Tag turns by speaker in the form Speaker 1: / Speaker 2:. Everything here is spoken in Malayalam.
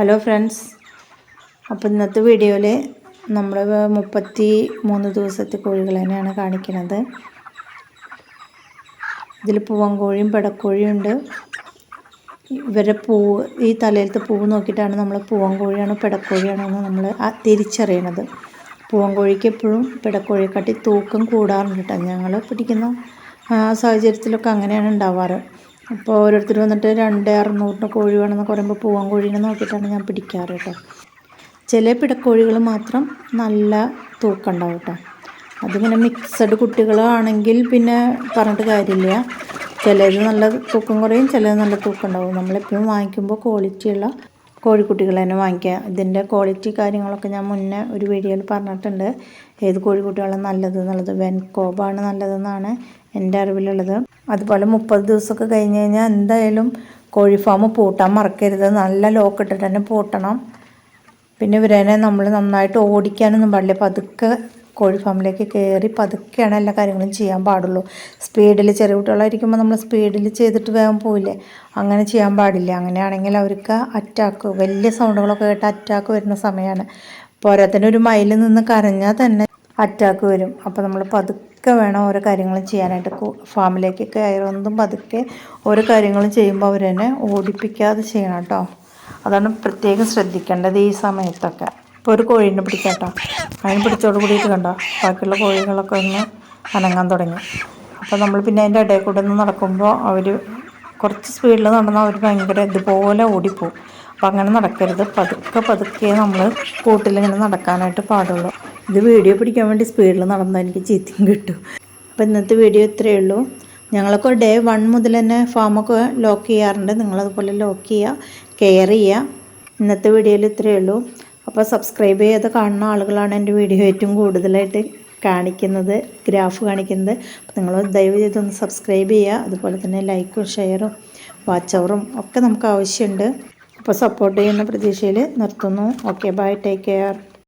Speaker 1: ഹലോ ഫ്രണ്ട്സ് അപ്പോൾ ഇന്നത്തെ വീഡിയോയിൽ നമ്മൾ മുപ്പത്തി മൂന്ന് ദിവസത്തെ കോഴികൾ തന്നെയാണ് കാണിക്കുന്നത് ഇതിൽ പൂവൻകോഴിയും പെടക്കോഴിയും ഉണ്ട്. ഇവരുടെ പൂവ് ഈ തലയിലത്തെ പൂവ് നോക്കിയിട്ടാണ് നമ്മൾ പൂവൻകോഴിയാണോ പെടക്കോഴിയാണോ എന്ന് നമ്മൾ തിരിച്ചറിയണത്. പൂവൻകോഴിക്ക് എപ്പോഴും പെടക്കോഴിയെക്കാട്ടി തൂക്കം കൂടാറുണ്ട് കേട്ടോ. ഞങ്ങൾ പിടിക്കുന്ന സാഹചര്യത്തിലൊക്കെ അങ്ങനെയാണ് ഉണ്ടാവാറ്. അപ്പോൾ ഓരോരുത്തർ വന്നിട്ട് രണ്ട് അറുന്നൂറിന് കോഴി വേണമെന്നൊക്കെ പറയുമ്പോൾ പൂവൻ കോഴീനെ നോക്കിയിട്ടാണ് ഞാൻ പിടിക്കാറ് കേട്ടോ. ചില പിടക്കോഴികൾ മാത്രം നല്ല തൂക്കം ഉണ്ടാവും കേട്ടോ. അതിങ്ങനെ മിക്സഡ് കുട്ടികളാണെങ്കിൽ പിന്നെ പറഞ്ഞിട്ട് കാര്യമില്ല. ചിലത് നല്ല തൂക്കം കുറയും ചിലത് നല്ല തൂക്കം ഉണ്ടാവും. നമ്മളെപ്പോഴും വാങ്ങിക്കുമ്പോൾ ക്വാളിറ്റിയുള്ള കോഴിക്കുട്ടികൾ തന്നെ വാങ്ങിക്കുക. ഇതിന്റെ ക്വാളിറ്റി കാര്യങ്ങളൊക്കെ ഞാൻ മുന്നേ ഒരു വീഡിയോയിൽ പറഞ്ഞിട്ടുണ്ട്. ഏത് കോഴിക്കുട്ടികളാണ് നല്ലത് എന്നുള്ളത്. വെൻകോബാണ് നല്ലതെന്നാണ് എന്റെ അറിവിലുള്ളത്. അതുപോലെ മുപ്പത് ദിവസമൊക്കെ കഴിഞ്ഞ് കഴിഞ്ഞാൽ എന്തായാലും കോഴി ഫാം പൂട്ടാൻ മറക്കരുത്. നല്ല ലോക്ക് ഇട്ടിട്ട് തന്നെ പൂട്ടണം. പിന്നെ ഇവരേനെ നമ്മൾ നന്നായിട്ട് ഓടിക്കാനൊന്നും പാടില്ല. പതുക്കെ കോഴി ഫാമിലേക്ക് കയറി പതുക്കെയാണ് എല്ലാ കാര്യങ്ങളും ചെയ്യാൻ പാടുള്ളൂ. സ്പീഡിൽ ചെറിയ കുട്ടികളായിരിക്കുമ്പോൾ നമ്മൾ സ്പീഡിൽ ചെയ്തിട്ട് വേഗം പോയില്ലേ അങ്ങനെ ചെയ്യാൻ പാടില്ല. അങ്ങനെയാണെങ്കിൽ അവർക്ക് അറ്റാക്ക് വലിയ സൗണ്ടുകളൊക്കെ കേട്ട് അറ്റാക്ക് വരുന്ന സമയമാണ് പോരാത്തന്നെ ഒരു മൈലിൽ നിന്ന് കരഞ്ഞാൽ തന്നെ അറ്റാക്ക് വരും. അപ്പോൾ നമ്മൾ പതുക്കെ വേണം ഓരോ കാര്യങ്ങളും ചെയ്യാനായിട്ട്. ഫാമിലേക്ക് കയറുന്നതും പതുക്കെ ഓരോ കാര്യങ്ങളും ചെയ്യുമ്പോൾ അവർ തന്നെ ഓടിപ്പിക്കാതെ ചെയ്യണം കേട്ടോ. അതാണ് പ്രത്യേകം ശ്രദ്ധിക്കേണ്ടത് ഈ സമയത്തൊക്കെ. ഇപ്പോൾ ഒരു കോഴീനെ പിടിക്കാം കേട്ടോ അതിന് പിടിച്ചോട് കൂടിയിട്ട് കണ്ടോ? ബാക്കിയുള്ള കോഴികളൊക്കെ ഒന്ന് അനങ്ങാൻ തുടങ്ങി. അപ്പോൾ നമ്മൾ പിന്നെ അതിന്റെ ഇടയിൽ കൂടെ ഒന്ന് നടക്കുമ്പോൾ അവർ കുറച്ച് സ്പീഡിൽ നടന്നാൽ അവർ ഭയങ്കര ഇതുപോലെ ഓടിപ്പോവും. അപ്പം അങ്ങനെ നടക്കരുത്. പതുക്കെ പതുക്കെ നമ്മൾ കൂട്ടിലിങ്ങനെ നടക്കാനായിട്ട് പാടുള്ളൂ. ഇത് വീഡിയോ പിടിക്കാൻ വേണ്ടി സ്പീഡിൽ നടന്നാൽ എനിക്ക് ചീത്തയും കിട്ടും. അപ്പോൾ ഇന്നത്തെ വീഡിയോ ഇത്രയേ ഉള്ളൂ. ഞങ്ങളൊക്കെ ഡേ വൺ മുതൽ തന്നെ ഫാമൊക്കെ ലോക്ക് ചെയ്യാറുണ്ട്. നിങ്ങളതുപോലെ ലോക്ക് ചെയ്യുക കെയർ ചെയ്യുക ഇന്നത്തെ വീഡിയോയിൽ ഇത്രയേ ഉള്ളൂ. അപ്പോൾ സബ്സ്ക്രൈബ് ചെയ്ത് കാണുന്ന ആളുകളാണ് എന്റെ വീഡിയോ ഏറ്റവും കൂടുതലായിട്ട് കാണിക്കുന്നത് ഗ്രാഫ് കാണിക്കുന്നത്. അപ്പോൾ നിങ്ങൾ ദയവ് ചെയ്തൊന്ന് സബ്സ്ക്രൈബ് ചെയ്യുക അതുപോലെ തന്നെ ലൈക്കും ഷെയറും വാച്ച് അവറും ഒക്കെ നമുക്ക് ആവശ്യമുണ്ട്. അപ്പോൾ സപ്പോർട്ട് ചെയ്യുന്ന പ്രതീക്ഷയിൽ നിർത്തുന്നു. Okay bye take care